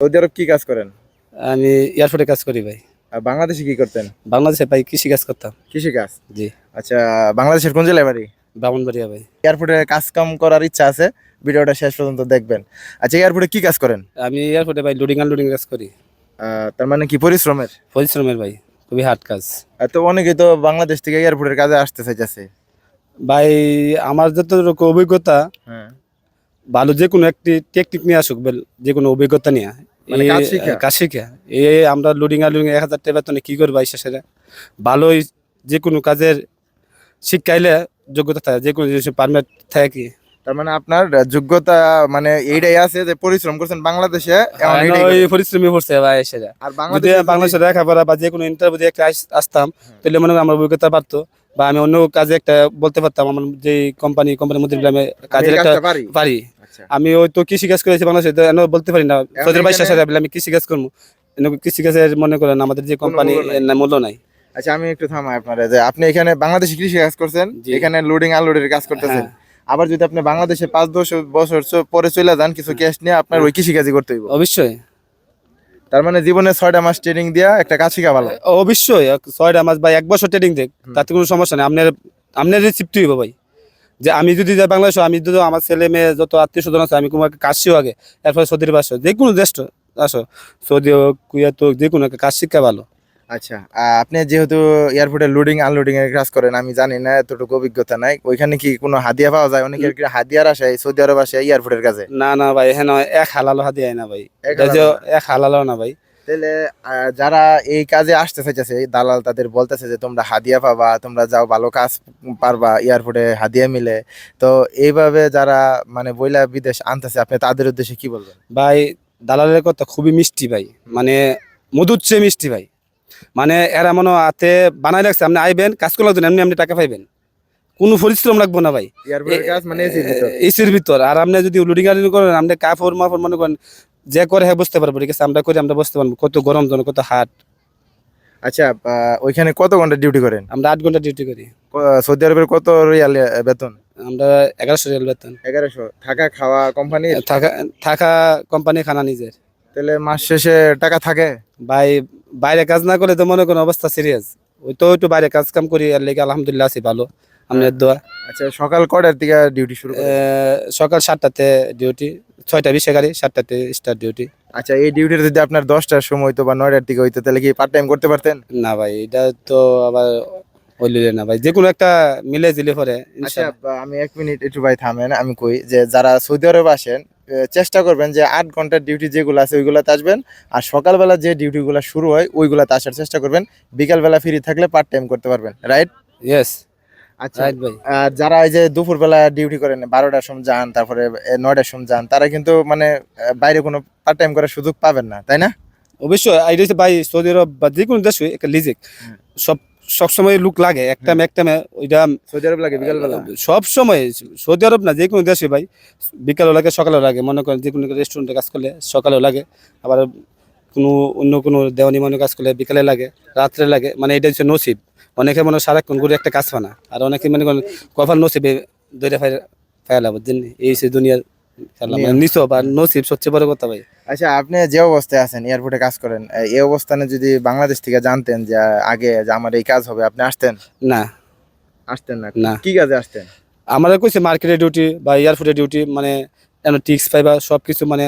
Saudi আরব কি কাজ করেন? আমি এয়ারপোর্টে কাজ করি ভাই। আর বাংলাদেশে কি করতেন? বাংলাদেশে ভাই কৃষি কাজ করতাম। কৃষি কাজ জি। আচ্ছা বাংলাদেশের কোন জেলায় বাড়ি? ব্রাহ্মণবাড়িয়া ভাই। এয়ারপোর্টে কাজ কাম করার ইচ্ছা আছে ভিডিওটা শেষ পর্যন্ত দেখবেন। আচ্ছা এয়ারপোর্টে কি কাজ করেন? আমি এয়ারপোর্টে ভাই লোডিং আনলোডিং কাজ করি। তার মানে কি পরিশ্রমের? পরিশ্রমের ভাই খুবই হার্ড কাজ। তো অনেকেই তো বাংলাদেশ থেকে এয়ারপোর্টের কাজে আসতে চাইছে ভাই আমার যতটুকু অভিজ্ঞতা হ্যাঁ। ভালো যে কোনো একটি টেকনিক নিয়ে আসুক যে কোনো অভিজ্ঞতা নিয়ে। মানে এই- কাজ লুডিং আমরা লোডিং এক হাজার টাকা বেতনে কি করব শেষের ভালোই যে কোনো কাজের শিক্ষাইলে যোগ্যতা থাকে যে কোনো জিনিস পারমিট থাকে কি? তার মানে আপনার যোগ্যতা মানে এইটাই আছে যে পরিশ্রম করছেন বাংলাদেশে এখন আর এইটাই ওই করছেন। পরিশ্রমী পড়ছে ভাই সেটা। আর বাংলাদেশে বাংলাদেশে লেখাপড়া বা যে কোনো ইন্টারভিউ একটা আসতাম তাহলে মনে আমার অভিজ্ঞতা পারতো বা আমি অন্য কাজে একটা বলতে পারতাম আমার যে কোম্পানি কোম্পানির মধ্যে আমি কাজের একটা পারি। আচ্ছা। আমি ওই তো কৃষি কাজ করেছি বাংলাদেশে বলতে পারি না। আমি কৃষি কাজ করব। কৃষি কাজের মনে করেন আমাদের যে কোম্পানি মূল্য নাই। আচ্ছা আমি একটু থামাই আপনারা যে আপনি এখানে বাংলাদেশে কৃষি কাজ করছেন। এখানে লোডিং আনলোডের কাজ করতেছেন। হ্যাঁ। আবার যদি আপনি বাংলাদেশে পাঁচ দশ বছর পরে চলে যান কিছু ক্যাশ নিয়ে আপনার ওই কৃষি কাজই করতে হইব। অবশ্যই। তার মানে জীবনে ছয়টা মাস ট্রেনিং দিয়া একটা কাজ শিখা ভালো। অবশ্যই ছয়টা মাস বা এক বছর ট্রেডিং দেখ তাতে কোনো সমস্যা নেই। আপনার আপনার রিসিপ্ট হইব ভাই। যে আমি যদি যাই বাংলাদেশ আমি যদি আমার ছেলে মেয়ে যত আত্মীয় স্বজন আছে আমি কোনো একটা কাজ শিখো আগে। এরপরে সৌদির বাসো যে কোনো দেশ আসো। সৌদি হোক কুয়েত হোক যে কোনো একটা কাজ শিক্ষা ভালো। আচ্ছা আপনি যেহেতু এয়ারপোর্টে লোডিং আনলোডিং এর কাজ করেন আমি জানি না এতটুকু অভিজ্ঞতা নাই। ওইখানে কি কোনো হাদিয়া পাওয়া যায়? অনেকের কি হাদিয়ার আসে সৌদি আরব আসে এয়ারপোর্টের কাছে না না ভাই হ্যাঁ এক হালালো হাতে না ভাই। এক যে হালালো এক হালালো না ভাই। তাহলে যারা এই কাজে আসতে চাইছে দালাল তাদের বলতেছে যে তোমরা হাদিয়া পাবা তোমরা যাও ভালো কাজ পারবা এয়ারপোর্টে হাদিয়া মিলে। তো এইভাবে যারা মানে বইলা বিদেশ আনতেছে আপনি তাদের উদ্দেশ্যে কি বলবেন? ভাই দালালের কথা খুবই মিষ্টি ভাই। মানে মধুর চেয়ে মিষ্টি ভাই। মানে এরা মনে হাতে বানাই লাগছে আপনি আইবেন কাজ করলে তো এমনি আপনি টাকা পাইবেন। কোনো পরিশ্রম লাগবো না ভাই। মানে এসির ভিতর। আর আপনি যদি লুডিং আলিং করেন আপনি কাপড় মাপড় মনে করেন যে করে হ্যাঁ বুঝতে পারব। ঠিক আছে আমরা করি আমরা বুঝতে পারব। কত গরম জন কত হাট। আচ্ছা ওইখানে কত ঘণ্টা ডিউটি করেন? আমরা আট ঘণ্টা ডিউটি করি। সৌদি আরবের কত রিয়াল বেতন? আমরা এগারোশো রিয়াল বেতন। এগারোশো। থাকা খাওয়া কোম্পানি থাকা থাকা কোম্পানি খানা নিজের। তাহলে মাস শেষে টাকা থাকে? ভাই বাইরে কাজ না করে তো মনে করেন অবস্থা সিরিয়াস ওই তো একটু বাইরে কাজ কাম করি আর লেগে আলহামদুলিল্লাহ আছি ভালো। আপনার দোয়া। আচ্ছা সকাল কটার দিকে ডিউটি শুরু? সকাল সাতটাতে ডিউটি ছয়টা বিশে গাড়ি সাতটাতে স্টার ডিউটি আচ্ছা এই ডিউটিটা যদি আপনার দশটার সময় হইতো বা নয়টার দিকে হইতো তাহলে কি পার্ট টাইম করতে পারতেন? না ভাই এটা তো আবার হইলে না ভাই যে কোনো একটা মিলে জিলে পরে আচ্ছা আমি এক মিনিট একটু ভাই থামেন আমি কই যে যারা সৌদি আরব আসেন চেষ্টা করবেন যে আট ঘণ্টার ডিউটি যেগুলো আছে ওইগুলোতে আসবেন। আর সকালবেলা যে ডিউটিগুলো শুরু হয় ওইগুলোতে আসার চেষ্টা করবেন। বিকালবেলা ফ্রি থাকলে পার্ট টাইম করতে পারবেন রাইট ইয়েস আচ্ছা আর যারা এই যে দুপুরবেলা ডিউটি করেন বারোটার সময় যান তারপরে নয়টার সময় যান তারা কিন্তু মানে বাইরে কোনো পার্ট টাইম করার সুযোগ পাবেন না তাই না? অবশ্যই এটা হচ্ছে ভাই সৌদি আরব বা যে কোনো দেশে একটা লিজিক সব সবসময় লুক লাগে একটা একটা ওইটা সৌদি আরব লাগে বিকালবেলা? সব সময় সৌদি আরব না যে কোনো দেশে ভাই বিকালও লাগে সকালেও লাগে মনে করেন যে কোনো রেস্টুরেন্টে কাজ করলে সকালেও লাগে আবার কোনো অন্য কোনো দেওয়ানি মনে কাজ করলে বিকালে লাগে রাত্রে লাগে মানে এটা হচ্ছে নসিব। অনেকে মনে হয় সারাক্ষণ করে একটা কাজ পায় না আর অনেকে মনে করেন কপাল নসিবে দৈরে ফেলা বুঝছেন এই সে দুনিয়ার খেলা মানে নিচ বা নসিব সবচেয়ে বড় কথা ভাই। আচ্ছা আপনি যে অবস্থায় আছেন এয়ারপোর্টে কাজ করেন এই অবস্থানে যদি বাংলাদেশ থেকে জানতেন যে আগে যে আমার এই কাজ হবে আপনি আসতেন? না। আসতেন না? না। কি কাজে আসতেন? আমাদের কইছে মার্কেটের ডিউটি বা এয়ারপোর্টের ডিউটি মানে টিক্স পাইবা সব কিছু মানে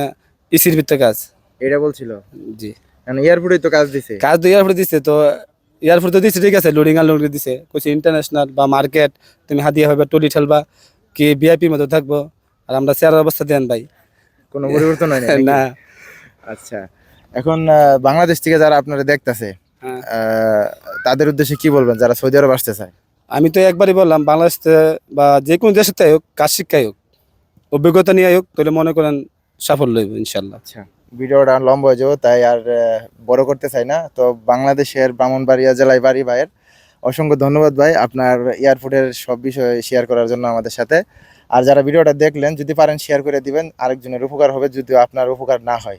ইসির ভিতরে কাজ। এটা বলছিল? জি। কারণ এয়ারপোর্টে তো কাজ দিছে? কাজ তো এয়ারপোর্টে দিছে তো এয়ারপোর্ট তো দিছে ঠিক আছে লোডিং আর লোডিং দিছে। কইছে ইন্টারন্যাশনাল বা মার্কেট তুমি হাতিয়া হবে টলি ঠেলবা কি ভিআইপির মধ্যে থাকব আর আমরা চেয়ার অবস্থা দেন ভাই। কোনো পরিবর্তন হয় না। আচ্ছা। এখন বাংলাদেশ থেকে যারা আপনারা দেখতেছে হ্যাঁ। তাদের উদ্দেশ্যে কি বলবেন যারা সৌদি আরব আসতে চায়? আমি তো একবারই বললাম বাংলাদেশ বা যে কোনো দেশের তাই হোক কাজ শিক্ষাই হোক অভিজ্ঞতা নিয়ে হোক তাহলে মনে করেন সাফল্য হইব ইনশাল্লাহ আচ্ছা ভিডিওটা লম্বা হয়ে যাব তাই আর বড় করতে চাই না। তো বাংলাদেশের ব্রাহ্মণবাড়িয়া জেলায় বাড়ি ভাইয়ের অসংখ্য ধন্যবাদ ভাই আপনার এয়ারপোর্টের সব বিষয় শেয়ার করার জন্য আমাদের সাথে। আর যারা ভিডিওটা দেখলেন যদি পারেন শেয়ার করে দিবেন আরেকজনের উপকার হবে যদিও আপনার উপকার না হয়।